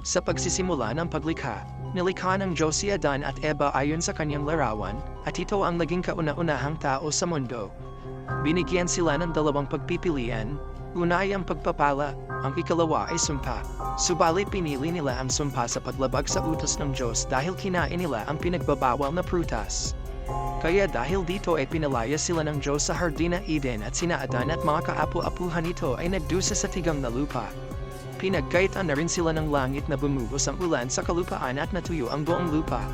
Sa pagsisimula ng paglikha, nilikha ng Diyos si at Eva ayon sa kanyang larawan, at ito ang naging kauna-unahang tao sa mundo. Binigyan sila ng dalawang pagpipilian, una ay ang pagpapala, ang ikalawa ay sumpa. Subalit pinili nila ang sumpa sa paglabag sa utos ng Diyos dahil kinain nila ang pinagbabawal na prutas. Kaya dahil dito ay pinalaya sila ng Diyos sa Hardin ng Eden at sina Adan at mga kaapu-apuhan nito ay nagdusa sa tigang na lupa. Pinagkaitan na rin sila ng langit na bumuhos ang ulan sa kalupaan at natuyo ang buong lupa.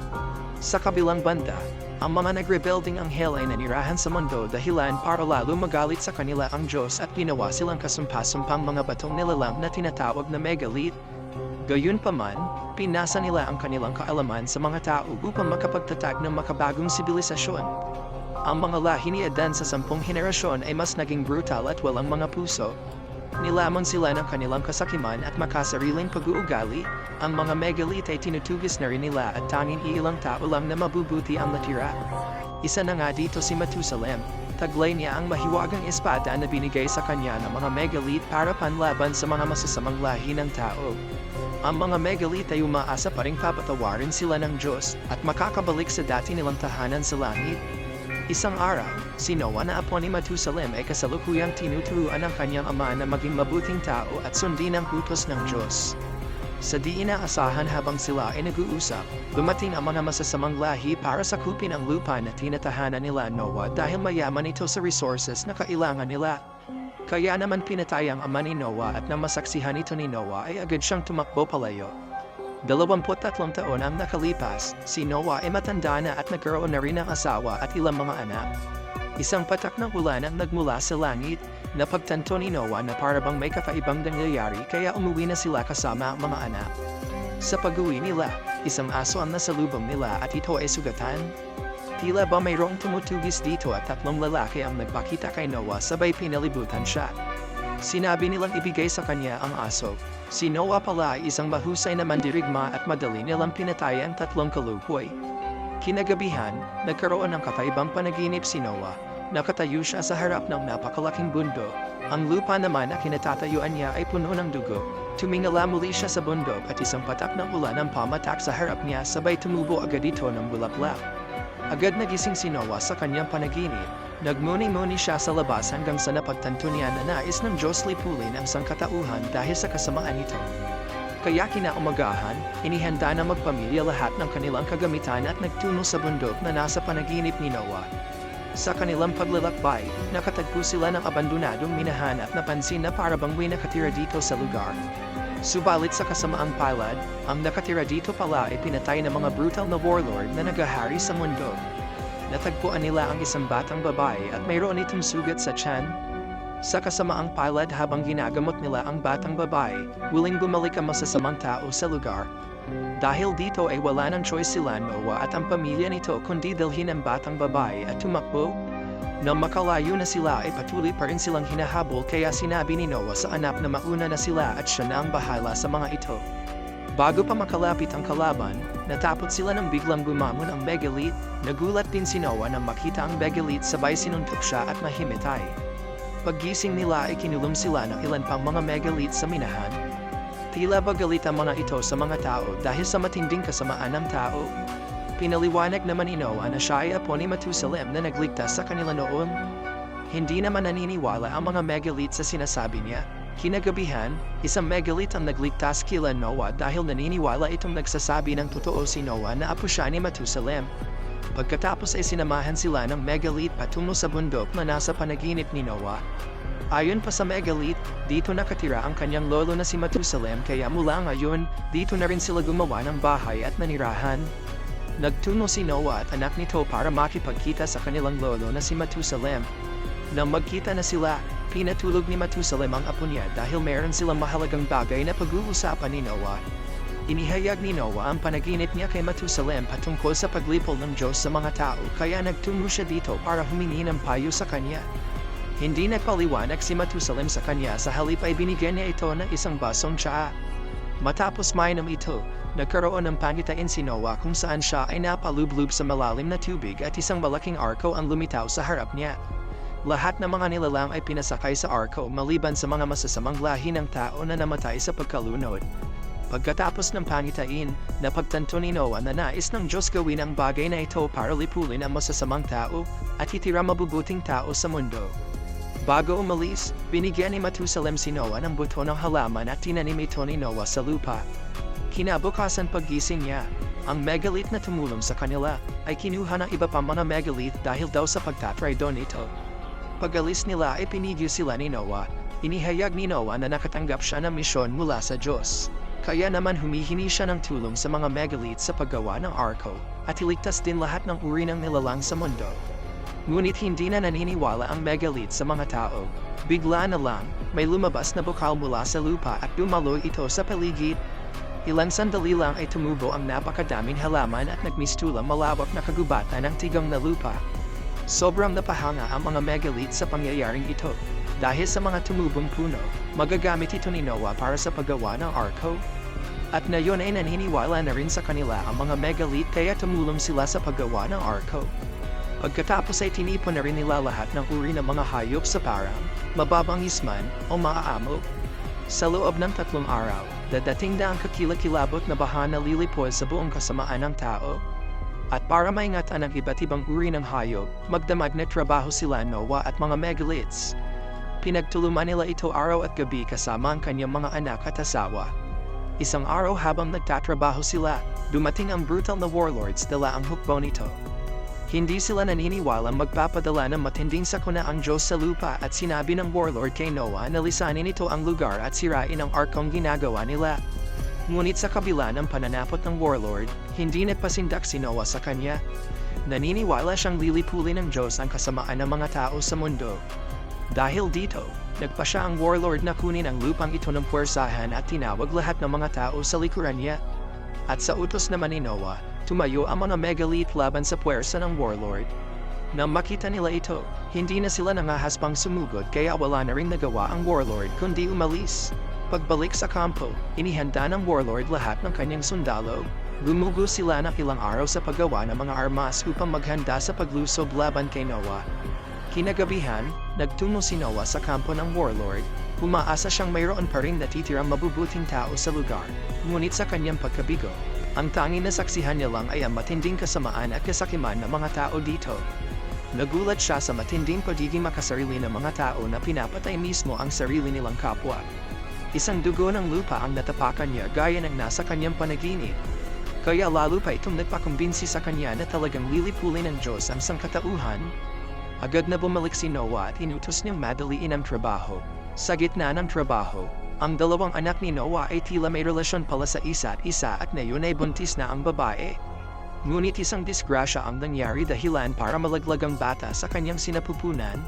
Sa kabilang banda, ang mga nagrebuilding anghel ay nanirahan sa mundo dahilan para lalo magalit sa kanila ang Diyos at ginawa silang kasumpa-sumpang mga batong nilalang na tinatawag na megalith. Gayunpaman, pinasa nila ang kanilang kaalaman sa mga tao upang makapagtatag ng makabagong sibilisasyon. Ang mga lahi ni Adan sa sampung henerasyon ay mas naging brutal at walang mga puso. Nilamon sila ng kanilang kasakiman at makasariling pag-uugali, ang mga megalith ay tinutugis na rin nila at tanging ilang tao lang na mabubuti ang natira. Isa na nga dito si Matusalem, taglay niya ang mahiwagang espada na binigay sa kanya ng mga megalith para panlaban sa mga masasamang lahi ng tao. Ang mga megalith ay umaasa pa rin papatawarin sila ng Diyos at makakabalik sa dati nilang tahanan sa langit. Isang araw, si Noah na apo ni Matusalem ay kasalukuyang tinuturuan ng kanyang ama na maging mabuting tao at sundin ang utos ng Diyos. Sa di inaasahan habang sila ay nag-uusap, dumating ang mga masasamang lahi para sakupin ang lupa na tinatahanan nila Noah dahil mayaman ito sa resources na kailangan nila. Kaya naman pinatay ang ama ni Noah at nang masaksihan ito ni Noah ay agad siyang tumakbo palayo. Dalawamput tatlong taon ang nakalipas, si Noah ay matanda na at nagkaroon na rin ng asawa at ilang mga anak. Isang patak ng ulan ang nagmula sa langit, napagtanto ni Noah na parabang may kakaibang nangyayari kaya umuwi na sila kasama ang mga anak. Sa pag-uwi nila, isang aso ang nasalubong nila at ito ay sugatan. Tila ba mayroong tumutugis dito at tatlong lalaki ang nagpakita kay Noah sabay pinalibutan siya. Sinabi nilang ibigay sa kanya ang aso. Si Noah pala ay isang mahusay na mandirigma at madali nilang pinatay ang tatlong kalupoy. Kinagabihan, nagkaroon ng kakaibang panaginip si Noah. Nakatayo siya sa harap ng napakalaking bundok. Ang lupa naman na kinatatayuan niya ay puno ng dugo. Tumingala muli siya sa bundok at isang patak ng ulan ang pamatak sa harap niya sabay tumubo agad ito ng bulaklak. Agad nagising si Noah sa kanyang panaginip. Nagmuni-muni siya sa labas hanggang sa napagtanto niya na nais ng Diyos lipulin ang sangkatauhan dahil sa kasamaan nito. Kaya kinaumagahan, inihanda na magpamilya lahat ng kanilang kagamitan at nagtungo sa bundok na nasa panaginip ni Noah. Sa kanilang paglalakbay, nakatagpo sila ng abandonadong minahan at napansin na parabang may nakatira dito sa lugar. Subalit sa kasamaang palad, ang nakatira dito pala ay pinatay ng mga brutal na warlord na nagahari sa mundo. Natagpuan nila ang isang batang babae at mayroon itong sugat sa tiyan. Sa kasamaang palad habang ginagamot nila ang batang babae, willing bumalik ang masasamang tao sa lugar. Dahil dito ay wala ng choice sila Noah at ang pamilya nito kundi dalhin ang batang babae at tumakbo. Nang makalayo na sila ay patuloy pa rin silang hinahabol kaya sinabi ni Noah sa anak na mauna na sila at siya na ang bahala sa mga ito. Bago pa makalapit ang kalaban, natapot sila nang biglang bumangon ang megalith, nagulat din si Noah nang makita ang megalith sabay sinuntok siya at nahimitay. Paggising nila ay kinulong sila ng ilan pang mga megalith sa minahan. Tila ba galit ang mga ito sa mga tao dahil sa matinding kasamaan ng tao. Pinaliwanag naman ni Noah na siya ay apo ni Matusalem na nagligtas sa kanila noon. Hindi naman naniniwala ang mga megalith sa sinasabi niya. Kinagabihan, isang megalith ang nagligtas kila Noah dahil naniniwala itong nagsasabi ng totoo si Noah na apo siya ni Matusalem. Pagkatapos ay sinamahan sila ng megalith patungo sa bundok na nasa panaginip ni Noah. Ayon pa sa megalith, dito nakatira ang kanyang lolo na si Matusalem kaya mula ngayon, dito na rin sila gumawa ng bahay at nanirahan. Nagtungo si Noah at anak nito para makipagkita sa kanilang lolo na si Matusalem. Nang magkita na sila, pinatulog ni Matusalem ang apo niya dahil meron silang mahalagang bagay na pag-uusapan ni Noah. Inihayag ni Noah ang panaginip niya kay Matusalem patungkol sa paglipol ng Diyos sa mga tao kaya nagtungo siya dito para humingi ng payo sa kanya. Hindi nagpaliwanag si Matusalem sa kanya sa halip ay binigyan niya ito ng isang basong tsaa. Matapos mainom ito, nagkaroon ng pangitain si Noah kung saan siya ay napalublob sa malalim na tubig at isang malaking arko ang lumitaw sa harap niya. Lahat ng mga nilalang ay pinasakay sa arko maliban sa mga masasamang lahi ng tao na namatay sa pagkalunod. Pagkatapos ng pangitain, napagtanto ni Noah na nais ng Diyos gawin ang bagay na ito para lipulin ang masasamang tao at hitira mabubuting tao sa mundo. Bago umalis, binigyan ni Matusalem si Noah ng buto ng halaman at tinanim ito ni Noah sa lupa. Kinabukasan paggising niya, ang megalith na tumulong sa kanila ay kinuha ng iba pa mga megalith dahil daw sa pagtatry doon. Pag-alis nila ay pinigil sila ni Noah. Inihayag ni Noah na nakatanggap siya ng misyon mula sa Diyos. Kaya naman humihingi siya ng tulong sa mga megalith sa paggawa ng arko at iligtas din lahat ng uri ng nilalang sa mundo. Ngunit hindi na naniniwala ang megalith sa mga tao. Bigla na lang, may lumabas na bukal mula sa lupa at dumaloy ito sa paligid. Ilang sandali lang ay tumubo ang napakadaming halaman at nagmistula malawak na kagubatan ng tigang na lupa. Sobrang napahanga ang mga megalith sa pangyayaring ito. Dahil sa mga tumubong puno, magagamit ito ni Noah para sa paggawa ng arko. At ngayon ay naniniwala na rin sa kanila ang mga megalith kaya tumulong sila sa paggawa ng arko. Pagkatapos ay tinipon na rin nila lahat ng uri ng mga hayop sa parang, mababang isman, o maaamo. Sa loob ng tatlong araw, dadating na ang kakilakilabot na baha na lilipol sa buong kasamaan ng tao. At para maingatan ang iba't ibang uri ng hayop, magdamag na trabaho sila Noah at mga megaliths. Pinagtulungan nila ito araw at gabi kasama ang kanyang mga anak at asawa. Isang araw habang nagtatrabaho sila, dumating ang brutal na warlords dala ang hukbo nito. Hindi sila naniniwala magpapadala ng matinding sakuna ang Diyos sa lupa at sinabi ng warlord kay Noah na lisanin ito ang lugar at sirain ang arkong ginagawa nila. Ngunit sa kabila ng pananapot ng warlord, hindi nagpasindak si Noah sa kanya. Naniniwala siyang lilipulin ng Diyos ang kasamaan ng mga tao sa mundo. Dahil dito, nagpa siya ang warlord na kunin ang lupang ito ng puwersahan at tinawag lahat ng mga tao sa likuran niya. At sa utos naman ni Noah, tumayo ang mga megalith laban sa puwersa ng warlord. Nang makita nila ito, hindi na sila nangahaspang sumugod kaya wala na rin nagawa ang warlord kundi umalis. Pagbalik sa kampo, inihanda ng warlord lahat ng kanyang sundalo. Lumugo sila ng ilang araw sa paggawa ng mga armas upang maghanda sa paglusob laban kay Noah. Kinagabihan, nagtungo si Noah sa kampo ng warlord. Umaasa siyang mayroon pa rin natitirang mabubuting tao sa lugar, ngunit sa kanyang pagkabigo, ang tanging nasaksihan niya lang ay ang matinding kasamaan at kasakiman ng mga tao dito. Nagulat siya sa matinding pagiging makasarili ng mga tao na pinapatay mismo ang sarili nilang kapwa. Isang dugo ng lupa ang natapakan niya gaya ng nasa kanyang panaginip. Kaya lalo pa itong nagpakumbinsi sa kanya na talagang lilipulin ng Diyos ang sangkatauhan. Agad na bumalik si Noah at inutos niyang madaliin ang trabaho. Sa gitna ng trabaho, ang dalawang anak ni Noah ay tila may relasyon pala sa isa't isa at ngayon ay buntis na ang babae. Ngunit isang disgrasya ang nangyari dahilan para malaglag ang bata sa kanyang sinapupunan.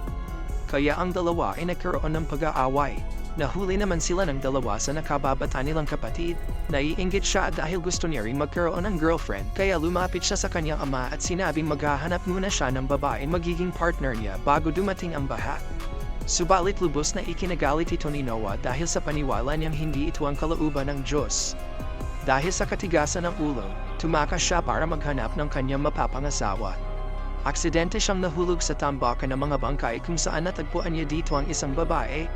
Kaya ang dalawa ay nagkaroon ng pag-aaway. Nahuli naman sila ng dalawa sa nakababata nilang kapatid. Naiinggit siya dahil gusto niya rin magkaroon ng girlfriend kaya lumapit siya sa kanyang ama at sinabing maghahanap muna siya ng babaeng magiging partner niya bago dumating ang baha. Subalit lubos na ikinagalit ito ni Noah dahil sa paniwala niyang hindi ito ang kalauban ng Diyos. Dahil sa katigasan ng ulo, tumakas siya para maghanap ng kanyang mapapangasawa. Aksidente siyang nahulog sa tambakan ng mga bangkay kung saan natagpuan niya dito ang isang babae.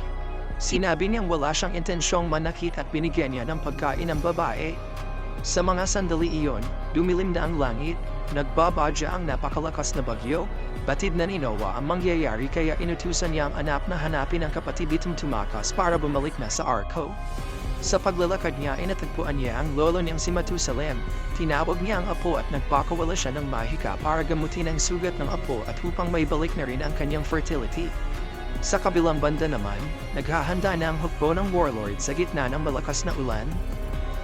Sinabi niyang wala siyang intensyong manakit at binigyan niya ng pagkain ng babae. Sa mga sandali iyon, dumilim na ang langit, nagbabadya ang napakalakas na bagyo, batid na ni Noah ang mangyayari kaya inutusan niya ang anak na hanapin ang kapatid itong tumakas para bumalik na sa arko. Sa paglalakad niya ay natagpuan niya ang lolo niyang si Matusalem. Tinawag niya ang apo at nagpakawala siya ng mahika para gamutin ang sugat ng apo at upang may balik na rin ang kanyang fertility. Sa kabilang banda naman, naghahanda na ang hukbo ng warlord sa gitna ng malakas na ulan.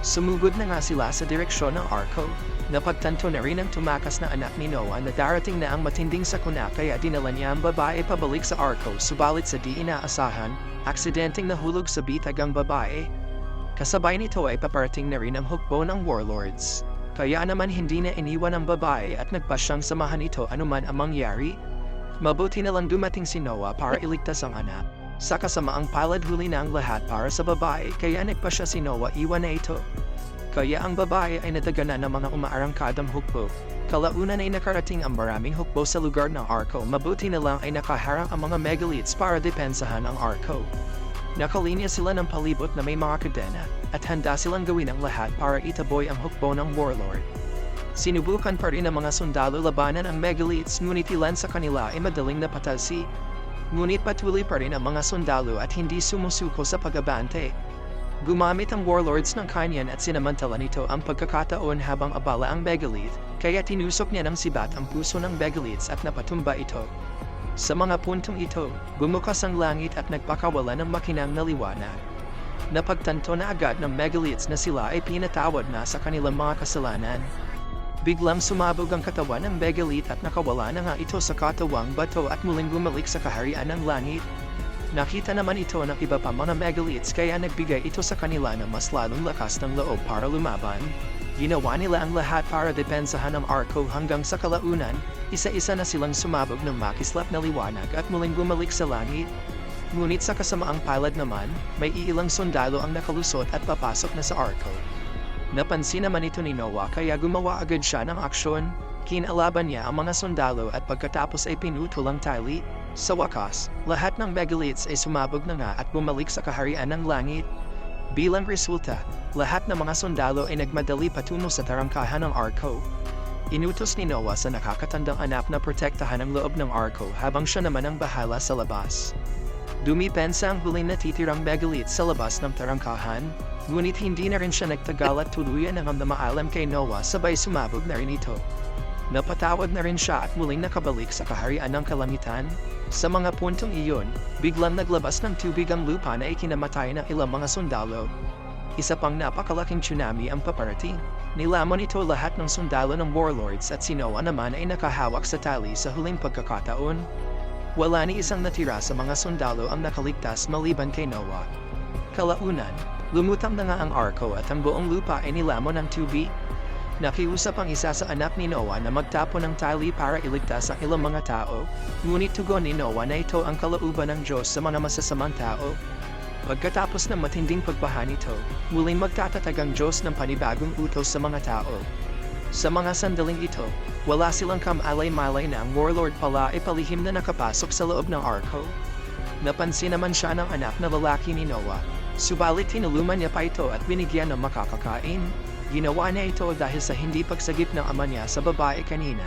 Sumugod na nga sila sa direksyon ng arko. Napagtanto na rin ang tumakas na anak ni Noah na darating na ang matinding sakuna kaya dinala niya ang babae pabalik sa arko subalit sa di inaasahan, aksidenteng nahulog sa bitag ang babae. Kasabay nito ay paparating na rin ang hukbo ng warlords. Kaya naman hindi na iniwan ang babae at nagpasyang samahan ito anuman ang mangyari. Mabuti na lang dumating si Noah para iligtas ang anak. Sa kasamaang palad huli na ang lahat para sa babae kaya nagpa siya si Noah iwan na ito. Kaya ang babae ay nadaganan ng mga umaarangkadang hukbo. Kalaunan ay nakarating ang maraming hukbo sa lugar ng Arko mabuti na lang ay nakaharang ang mga megaliths para depensahan ang Arko. Nakalinya sila ng palibot na may mga kadena, at handa silang gawin ang lahat para itaboy ang hukbo ng warlord. Sinubukan pa rin ng mga sundalo labanan ang megalites ngunit ilan sa kanila ay madaling napatalsi. Ngunit patuloy pa rin ang mga sundalo at hindi sumusuko sa pagabante. Gumamit ang warlords ng kanyan at sinamantala nito ang pagkakataon habang abala ang megalith, kaya tinusok niya ng sibat ang puso ng megalites at napatumba ito. Sa mga puntong ito, bumukas ang langit at nagpakawala ng makinang na liwanag. Napagtanto na agad ng megalites na sila ay pinatawad na sa kanilang mga kasalanan. Biglang sumabog ang katawan ng megalith at nakawala na nga ito sa katawang bato at muling bumalik sa kaharian ng langit. Nakita naman ito ng iba pa mga megalites kaya nagbigay ito sa kanila ng mas lalong lakas ng loob para lumaban. Ginawa nila ang lahat para depensahan ang Arco hanggang sa kalaunan, isa-isa na silang sumabog ng makislap na liwanag at muling bumalik sa langit. Ngunit sa kasamaang palad naman, may iilang sundalo ang nakalusot at papasok na sa Arco. Napansin naman ito ni Noah kaya gumawa agad siya ng aksyon. Kinalaban niya ang mga sundalo at pagkatapos ay pinutol ang tali. Sa wakas, lahat ng megalites ay sumabog na nga at bumalik sa kaharian ng langit. Bilang resulta, lahat ng mga sundalo ay nagmadali patungo sa tarangkahan ng Arco. Inutos ni Noah sa nakakatandang anak na protektahan ang loob ng Arco habang siya naman ang bahala sa labas. Dumipensa ang huling natitirang megalites sa labas ng tarangkahan, ngunit hindi na rin siya nagtagal at tuluyan ang namaalam kay Noah sabay sumabog na rin ito. Napatawad na rin siya at muling nakabalik sa kaharian ng kalangitan. Sa mga puntong iyon, biglang naglabas ng tubig ang lupa na ikinamatay ng ilang mga sundalo. Isa pang napakalaking tsunami ang paparating. Nilamon ito lahat ng sundalo ng warlords at si Noah naman ay nakahawak sa tali sa huling pagkakataon. Wala ni isang natira sa mga sundalo ang nakaligtas maliban kay Noah. Kalaunan, lumutang na nga ang arko at ang buong lupa ay nilamon ng tubig. Nakiusap ang isa sa anak ni Noah na magtapo ng tali para iligtas ang ilang mga tao, ngunit tugon ni Noah na ito ang kalauban ng Diyos sa mga masasamang tao. Pagkatapos ng matinding pagbaha nito, muling magtatatag ang Diyos ng panibagong utos sa mga tao. Sa mga sandaling ito, wala silang kamalay-malay na ang warlord pala ay palihim na nakapasok sa loob ng arko. Napansin naman siya ng anak na lalaki ni Noah, subalit tinuluman niya pa ito at binigyan ng makakakain. Ginawa niya ito dahil sa hindi pagsagip ng ama niya sa babae kanina.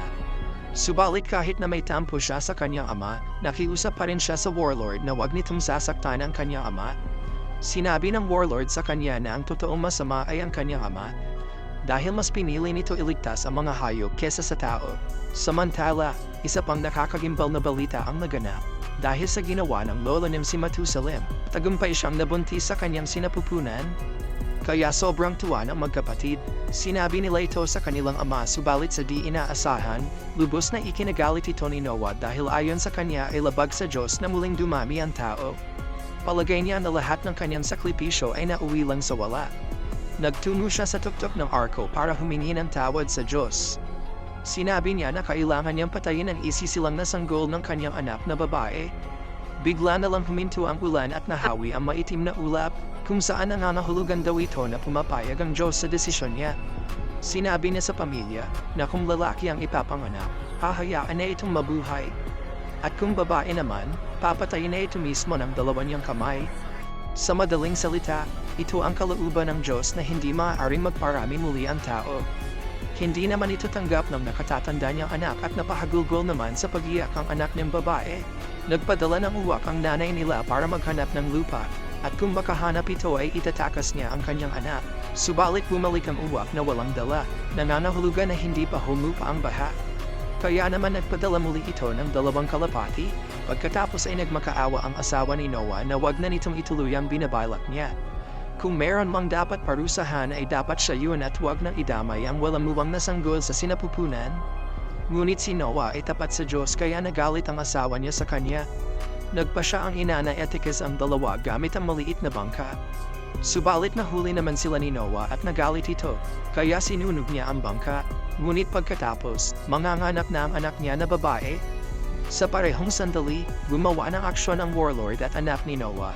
Subalit kahit na may tampo siya sa kanyang ama, nakiusap pa rin siya sa warlord na wag nitong sasaktan ang kanyang ama. Sinabi ng warlord sa kanya na ang totoong masama ay ang kanyang ama, dahil mas pinili nito iligtas ang mga hayop kesa sa tao. Samantala, isa pang nakakagimbal na balita ang naganap. Dahil sa ginawa ng lola ni si Matusalem, tagumpay siyang nabuntis sa kanyang sinapupunan. Kaya sobrang tuwa ng magkapatid, sinabi nila ito sa kanilang ama subalit sa di inaasahan, lubos na ikinagalit ito ni Noah dahil ayon sa kanya ay labag sa Diyos na muling dumami ang tao. Palagay niya na lahat ng kanyang sakripisyo ay nauwi lang sa wala. Nagtungo siya sa tuktok ng arko para humingi ng tawad sa Diyos. Sinabi niya na kailangan niyang patayin ang isisilang na sanggol ng kanyang anak na babae. Bigla na lang huminto ang ulan at nahawi ang maitim na ulap, kung saan nangangahulugan daw ito na pumapayag ang Diyos sa desisyon niya. Sinabi niya sa pamilya na kung lalaki ang ipapanganak, hahayaan na itong mabuhay. At kung babae naman, papatayin na ito mismo ng dalawa niyang kamay. Sa madaling salita, ito ang kalauban ng Diyos na hindi maaaring magparami muli ang tao. Hindi naman ito tanggap ng nakatatanda niyang anak at napahagulgol naman sa pag-iyak ang anak niyang babae. Nagpadala ng uwak ang nanay nila para maghanap ng lupa, at kung makahanap ito ay itatakas niya ang kanyang anak. Subalit bumalik ang uwak na walang dala, nananahulugan na hindi pa humupa ang baha. Kaya naman nagpadala muli ito ng dalawang kalapati, pagkatapos ay nagmakaawa ang asawa ni Noah na wag na nitong ituloy ang binabalak niya. Kung meron mang dapat parusahan ay dapat siya yun at wag nang idamay ang walang muwang na sanggol sa sinapupunan. Ngunit si Noah ay tapat sa Diyos kaya nagalit ang asawa niya sa kanya. Nagpa siya ang ina na etikas ang dalawa gamit ang maliit na bangka. Subalit nahuli naman sila ni Noah at nagalit ito, kaya sinunog niya ang bangka. Ngunit pagkatapos, manganganak na ang anak niya na babae. Sa parehong sandali, gumawa ng aksyon ang warlord at anak ni Noah.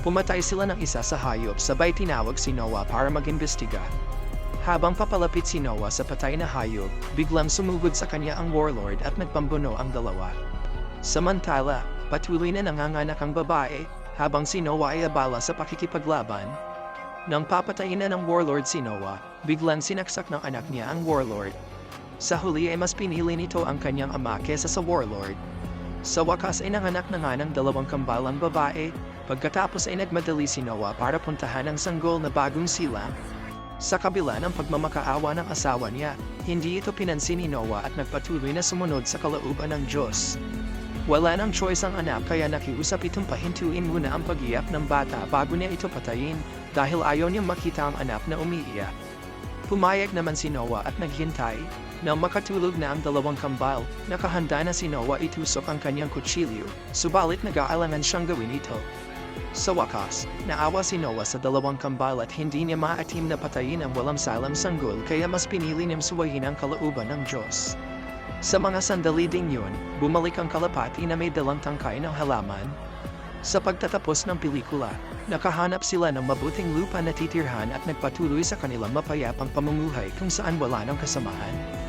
Pumatay sila ng isa sa hayop sabay tinawag si Noah para mag-imbestiga. Habang papalapit si Noah sa patay na hayop, biglang sumugod sa kanya ang warlord at nagpambuno ang dalawa. Samantala, patuloy na nanganganak ang babae, habang si Noah ay abala sa pakikipaglaban. Nang papatayin na ng warlord si Noah, biglang sinaksak ng anak niya ang warlord. Sa huli ay mas pinili nito ang kanyang ama kesa sa warlord. Sa wakas ay nanganak na nga ng dalawang kambalang babae, pagkatapos ay nagmadali si Noah para puntahan ang sanggol na bagong silang. Sa kabila ng pagmamakaawa ng asawa niya, hindi ito pinansin ni Noah at nagpatuloy na sumunod sa kalooban ng Diyos. Wala nang choice ang anak kaya nakiusap itong pahintuin muna ang pag-iyak ng bata bago niya ito patayin dahil ayaw niyang makita ang anak na umiiyak. Pumayag naman si Noah at naghintay. Nang makatulog na ang dalawang kambal, nakahanda na si Noah itusok ang kanyang kutsilyo, subalit nag-aalangan siyang gawin ito. Sa wakas, naawa si Noah sa dalawang kambal at hindi niya maatim na patayin ang walang salam sanggol kaya mas pinili niyang suwayin ang kalooban ng Diyos. Sa mga sandali ding yun, bumalik ang kalapati na may dalang tangkay ng halaman. Sa pagtatapos ng pelikula, nakahanap sila ng mabuting lupa na titirhan at nagpatuloy sa kanilang mapayapang pamumuhay kung saan wala ng kasamahan.